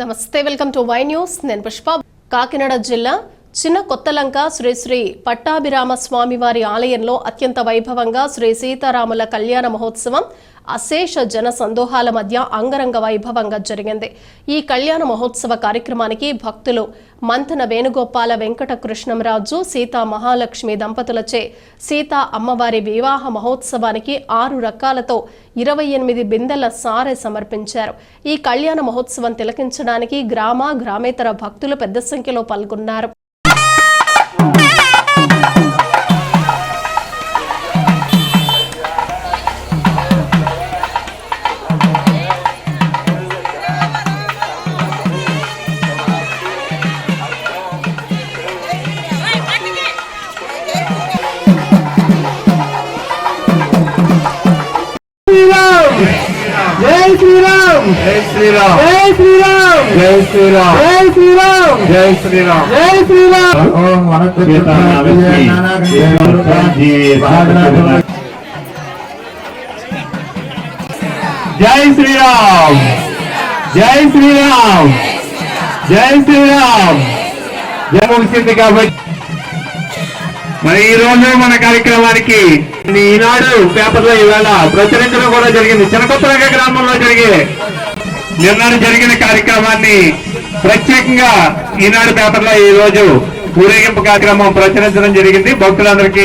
నమస్తే welcome to Y news. నేను పుష్ప. కాకినాడ జిల్లా చిన్న కొత్తలంక శ్రీ శ్రీ పట్టాభిరామ స్వామివారి ఆలయంలో అత్యంత వైభవంగా శ్రీ సీతారాముల కళ్యాణ మహోత్సవం అశేష జన సందోహాల మధ్య అంగరంగ వైభవంగా జరిగింది. ఈ కళ్యాణ మహోత్సవ కార్యక్రమానికి భక్తులు మంతన వేణుగోపాల వెంకట కృష్ణంరాజు సీతా మహాలక్ష్మి దంపతులచే సీతా అమ్మవారి వివాహ మహోత్సవానికి ఆరు రకాలతో ఇరవై ఎనిమిది బిందెల సారె సమర్పించారు. ఈ కళ్యాణ మహోత్సవం తిలకించడానికి గ్రామ గ్రామేతర భక్తులు పెద్ద సంఖ్యలో పాల్గొన్నారు. శ్రీరామ్ జై శ్రీరామ్ జై శ్రీరామ్ జై శ్రీరామ్ జై శ్రీరామ్ జై శ్రీరామ్ జై శ్రీరామ్ జై శ్రీరామ్ ఓం జై శ్రీరామ్ జై శ్రీరామ్ జై శ్రీరామ్ జై ముగిసింది కాబట్టి. మరి ఈ రోజు మన కార్యక్రమానికి ఈనాడు పేపర్లో ఇవాళ ప్రచురించడం కూడా జరిగింది. చినకొత్తరంగ గ్రామంలో జరిగే నిన్న జరిగిన కార్యక్రమాన్ని ప్రత్యేకంగా ఈనాడు పేపర్లో ఈ రోజు ఊరేగింపు కార్యక్రమం ప్రచురించడం జరిగింది. భక్తులందరికీ